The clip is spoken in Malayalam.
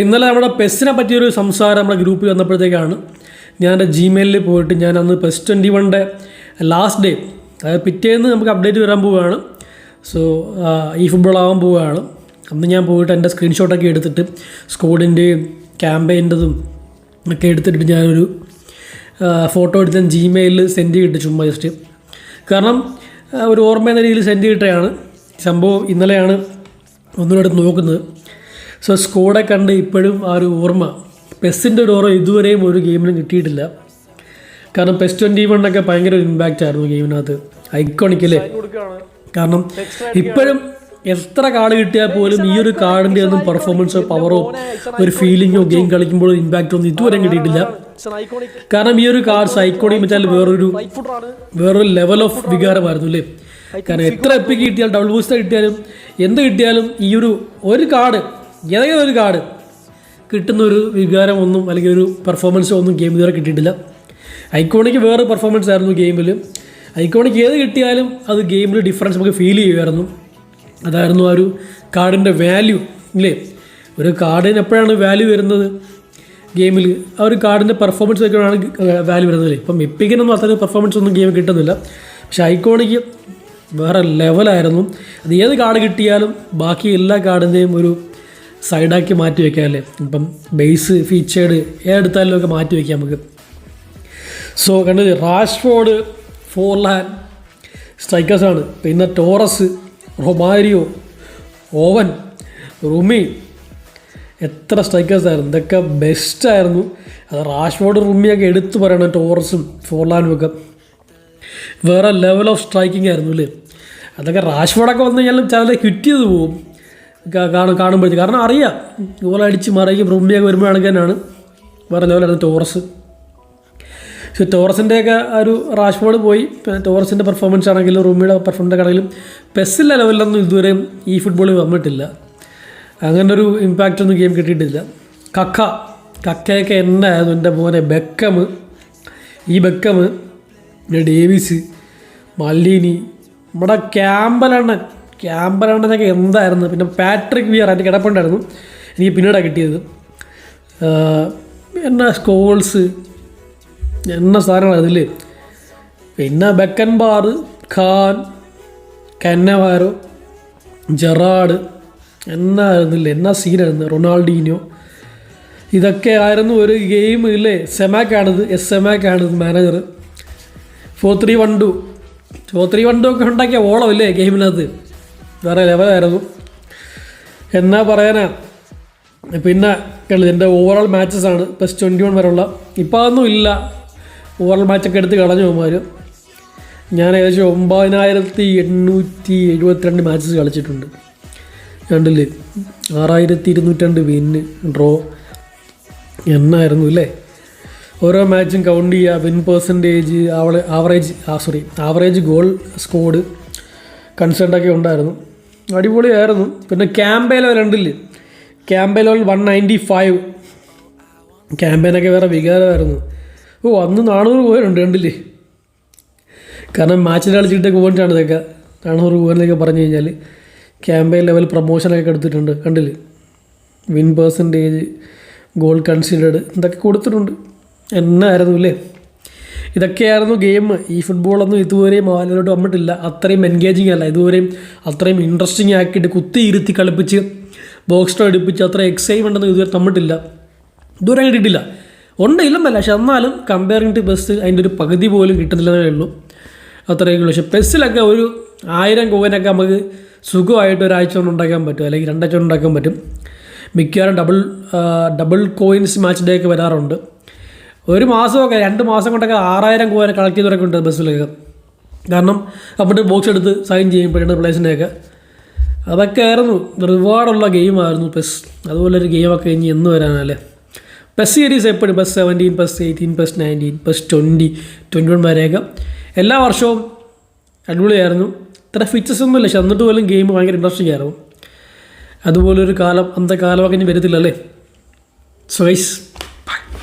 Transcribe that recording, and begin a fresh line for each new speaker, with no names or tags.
ഇന്നലെ നമ്മുടെ പെസ്സിനെ പറ്റിയൊരു സംസാരം നമ്മുടെ ഗ്രൂപ്പിൽ വന്നപ്പോഴത്തേക്കാണ്. ഞാൻ എന്റെ ജിമെയിലിൽ പോയിട്ട് ഞാൻ അന്ന് പെസ് ട്വന്റി വണ്ടെ ലാസ്റ്റ് ഡേ അതായത് പിറ്റേന്ന് നമുക്ക് അപ്ഡേറ്റ് വരാൻ പോവുകയാണ്. സോ ഈ ഫുട്ബോൾ ആവാൻ പോവുകയാണ്. അന്ന് ഞാൻ പോയിട്ട് എന്റെ സ്ക്രീൻഷോട്ടൊക്കെ എടുത്തിട്ട് സ്കോഡിന്റെയും ക്യാമ്പയിന്റെതും ഒക്കെ എടുത്തിട്ട് ഞാനൊരു ഫോട്ടോ എടുത്ത് ഞാൻ ജിമെയിലിൽ സെൻഡ് ചെയ്തിട്ട് ചുമ്മാ ജസ്റ്റ് കാരണം ഒരു ഓർമ്മ എന്ന രീതിയിൽ സെൻഡ് ചെയ്തിട്ടാണ് സംഭവം ഇന്നലെയാണ് ഒന്നുകൂടെ നോക്കുന്നത്. സോ സ്കോഡെ കണ്ട് ഇപ്പോഴും ആ ഒരു ഓർമ്മ. പെസ്സിന്റെ ഒരു ഓർമ്മ ഇതുവരെയും ഒരു ഗെയിമിനും കിട്ടിയിട്ടില്ല. കാരണം പെസ് ട്വന്റി വണ്ണൊക്കെ ഭയങ്കര ഒരു ഇമ്പാക്റ്റ് ആയിരുന്നു ഗെയിമിനകത്ത് ഐക്കോണിക്കല്ലേ കാരണം ഇപ്പോഴും എത്ര കാർഡ് കിട്ടിയാൽ പോലും ഈ ഒരു കാർഡിന്റെ ഒന്നും പെർഫോമൻസോ പവറോ ഒരു ഫീലിങ്ങോ ഗെയിം കളിക്കുമ്പോൾ ഇമ്പാക്റ്റ് ഒന്നും ഇതുവരെ കിട്ടിയിട്ടില്ല. കാരണം ഈ ഒരു കാർഡ് സൈക്കോണിക് വെച്ചാൽ വേറൊരു വേറൊരു ലെവൽ ഓഫ് വികാരമായിരുന്നു അല്ലേ? കാരണം എത്ര എപ്പിക്ക് കിട്ടിയാലും ഡബിൾ ബൂസ്റ്റർ കിട്ടിയാലും എന്ത് കിട്ടിയാലും ഈ ഒരു ഒരു കാർഡ് ഏതെങ്കിലും ഒരു കാർഡ് കിട്ടുന്ന ഒരു വികാരമൊന്നും അല്ലെങ്കിൽ ഒരു പെർഫോമൻസോ ഒന്നും ഗെയിം ഇതുവരെ കിട്ടിയിട്ടില്ല. ഐക്കോണിക്ക് വേറെ പെർഫോമൻസ് ആയിരുന്നു ഗെയിമിൽ ഐക്കോണിക്ക് ഏത് കിട്ടിയാലും അത് ഗെയിമിൽ ഡിഫറൻസ് നമുക്ക് ഫീൽ ചെയ്യുമായിരുന്നു. അതായിരുന്നു ആ ഒരു കാർഡിന്റെ വാല്യൂ ഇല്ലേ? ഒരു കാർഡിന് എപ്പോഴാണ് വാല്യൂ വരുന്നത്? ഗെയിമിൽ ആ ഒരു കാർഡിന്റെ പെർഫോമൻസ് ഒക്കെയാണ് വാല്യൂ വരുന്നത് ഇപ്പം എപ്പിക്കിനൊന്നും അത്ര പെർഫോമൻസ് ഒന്നും ഗെയിം കിട്ടുന്നില്ല. പക്ഷെ ഐക്കോണിക്ക് വേറെ ലെവലായിരുന്നു അത് ഏത് കാർഡ് കിട്ടിയാലും ബാക്കി എല്ലാ കാർഡിന്റെയും ഒരു സൈഡാക്കി മാറ്റി വയ്ക്കാം അല്ലേ? ഇപ്പം ബേസ് ഫീച്ചേർഡ് ഏതെടുത്താലും ഒക്കെ മാറ്റി വയ്ക്കാം നമുക്ക്. സോ കണ്ടത് റാഷ്ഫോർഡ് ഫോർലാൻ സ്ട്രൈക്കേഴ്സാണ് പിന്നെ ടോറസ് റൊമാരിയോ ഓവൻ റുമി എത്ര സ്ട്രൈക്കേഴ്സായിരുന്നു ഇതൊക്കെ ബെസ്റ്റായിരുന്നു അത് റാഷ്ഫോർഡ് റുമിയൊക്കെ എടുത്തു പറയണം ടോറസും ഫോർലാനും ഒക്കെ. വേറെ ലെവൽ ഓഫ് സ്ട്രൈക്കിംഗ് ആയിരുന്നു അല്ലേ? അതൊക്കെ റാഷ്ഫോർഡൊക്കെ വന്നു കഴിഞ്ഞാൽ ചില ക്വിറ്റ് ചെയ്ത് പോകും. കാണും കാണുമ്പോഴത്തേക്ക്. കാരണം അറിയാം. ഗോൾ അടിച്ച് മറിയും റൂമിയൊക്കെ വരുമ്പോഴാണ് തന്നെയാണ് വേറെ ലെവലായിരുന്നു ടോറസ്. പക്ഷേ ടോറസിന്റെയൊക്കെ ഒരു റാഷ്ഫോർഡ് പോയി. ടോറസിന്റെ പെർഫോമൻസ് ആണെങ്കിലും റൂമിയുടെ പെർഫോമൻസ് ആണെങ്കിലും പെസ്സിലെ ലെവലിലൊന്നും ഇതുവരെയും ഈ ഫുട്ബോളിൽ വന്നിട്ടില്ല. അങ്ങനെ ഒരു ഇമ്പാക്റ്റ് ഒന്നും ഗെയിം കിട്ടിയിട്ടില്ല. കക്ക കക്കയൊക്കെ എന്നായിരുന്നു എന്റെ മോനെ? ബെക്കം ഈ ബെക്കം ഡേവിസ് മല്ലീനി. നമ്മുടെ ക്യാമ്പലണ്ണൻ ക്യാമ്പലണ്ണനൊക്കെ എന്തായിരുന്നു? പിന്നെ പാട്രിക് വിയർ അതിന്റെ കിടപ്പുണ്ടായിരുന്നു. എനിക്ക് പിന്നീടാണ് കിട്ടിയത്. എന്നാ സ്കോൾസ് എന്ന സാധനമാണ് അതിൽ പിന്നെ Beckenbauer Kahn Cannavaro Gerrard എന്നായിരുന്നില്ല എന്നാ സീനായിരുന്നു റൊണാൾഡീനോ ഇതൊക്കെ ആയിരുന്നു ഒരു ഗെയിം ഇല്ലേ സെമാക്കാണിത് എസ് സെമാക്കാണിത് manager four three one two four three one two ഒക്കെ ഉണ്ടാക്കിയ ഓളം ഇല്ലേ ഗെയിമിനകത്ത് വേറെ ലെവലായിരുന്നു. എന്നാ പറയാനാ? പിന്നെ എന്റെ ഓവറോൾ മാച്ചസ് ആണ്. പ്ലസ് ട്വന്റി വൺ വരെയുള്ള. ഇപ്പോൾ അതൊന്നും ഇല്ല. ഓവറോൾ മാച്ചൊക്കെ എടുത്ത് കളഞ്ഞു പോകുമ്പോൾ ഞാൻ ഏകദേശം ഒമ്പതിനായിരത്തി എണ്ണൂറ്റി എഴുപത്തിരണ്ട് മാച്ചസ് കളിച്ചിട്ടുണ്ട്. രണ്ടിൽ ആറായിരത്തി ഇരുന്നൂറ്റണ്ട് വിന്ന് ഡ്രോ എന്നായിരുന്നു അല്ലേ? ഓരോ മാച്ചും കൗണ്ട് ചെയ്യുക വിൻ പെർസെന്റേജ് അവളെ average sorry average goal scored കൺസേണ്ടൊക്കെ ഉണ്ടായിരുന്നു. അടിപൊളിയായിരുന്നു. പിന്നെ ക്യാമ്പയിലോ ലെവൽ ഉണ്ടില്ലേ ക്യാമ്പേ ലെവൽ വൺ നയന്റി ഫൈവ് ക്യാമ്പയിനൊക്കെ വേറെ വികാരമായിരുന്നു. ഓ അന്ന് നാനൂറ് പോയിട്ടുണ്ട് രണ്ടില്ലേ കാരണം മാച്ചിൽ കളിച്ചിട്ടൊക്കെ പോയിട്ടാണ് ഇതൊക്കെ. നാനൂറ് പോകാനൊക്കെ പറഞ്ഞു കഴിഞ്ഞാൽ ക്യാമ്പയിൻ ലെവൽ പ്രൊമോഷനൊക്കെ എടുത്തിട്ടുണ്ട് കണ്ടില്ലേ? വിൻ പേഴ്സന്റേജ് ഗോൾ കൺസിഡേർഡ് ഇതൊക്കെ കൊടുത്തിട്ടുണ്ട്. എന്നായിരുന്നു അല്ലേ? ഇതൊക്കെയായിരുന്നു ഗെയിം. ഈ ഫുട്ബോളൊന്നും ഇതുവരെയും അതിലോട്ട് വന്നിട്ടില്ല. അത്രയും എൻഗേജിങ് അല്ല. ഇതുവരെയും അത്രയും ഇൻട്രസ്റ്റിംഗ് ആക്കിയിട്ട് കുത്തി ഇരുത്തി കളിപ്പിച്ച് ബോക്സ് എടുപ്പിച്ച് അത്ര എക്സൈറ്റ്മെന്റ് ഒന്നും ഇതുവരെ തന്നിട്ടില്ല. ഇതുവരെ കിട്ടിയിട്ടില്ല. ഉണ്ട് ഇല്ലെന്നല്ല. പക്ഷെ എന്നാലും കമ്പയറിങ് ടു ബെസ്റ്റ് അതിന്റെ ഒരു പകുതി പോലും കിട്ടുന്നില്ലെന്നേ ഉള്ളൂ. അത്രയൊക്കെ ഉള്ളൂ. പക്ഷെ പെസ്സിലൊക്കെ ഒരു ആയിരം കോവനൊക്കെ നമുക്ക് സുഖമായിട്ട് ഒരാഴ്ച കൊണ്ട് ഉണ്ടാക്കാൻ പറ്റും. അല്ലെങ്കിൽ രണ്ടാഴ്ച കൊണ്ട് ഉണ്ടാക്കാൻ പറ്റും. മിക്കവാറും double double coins match day ഒക്കെ വരാറുണ്ട്. ഒരു മാസമൊക്കെ രണ്ട് മാസം കൊണ്ടൊക്കെ ആറായിരം കൂവനെ കളക്ട് ചെയ്തവരൊക്കെ ഉണ്ട് ബസ്സിലൊക്കെ. കാരണം അവിടെ ബോക്സ് എടുത്ത് സൈൻ ചെയ്യുമ്പോഴാണ് പ്ലേസിന്റെയൊക്കെ അതൊക്കെ ആയിരുന്നു. റിവാർഡുള്ള ഗെയിമായിരുന്നു പെസ് അതുപോലെ ഒരു ഗെയിമൊക്കെ ഇനി എന്ന് വരാനല്ലേ പെസ് സീരീസ് എപ്പോഴും? PES seventeen PES eighteen PES nineteen PES twenty twenty one വരെയൊക്കെ. എല്ലാ വർഷവും അടിപൊളിയായിരുന്നു. ഇത്ര ഫീച്ചേഴ്സ് ഒന്നുമില്ല പക്ഷെ എന്നിട്ട് പോലും ഗെയിം ഭയങ്കര ഇൻട്രസ്റ്റിംഗ് ആയിരുന്നു. അതുപോലൊരു കാലം അന്ത കാലമൊക്കെ ഇനി വരത്തില്ലല്ലേ സോ ഗൈസ്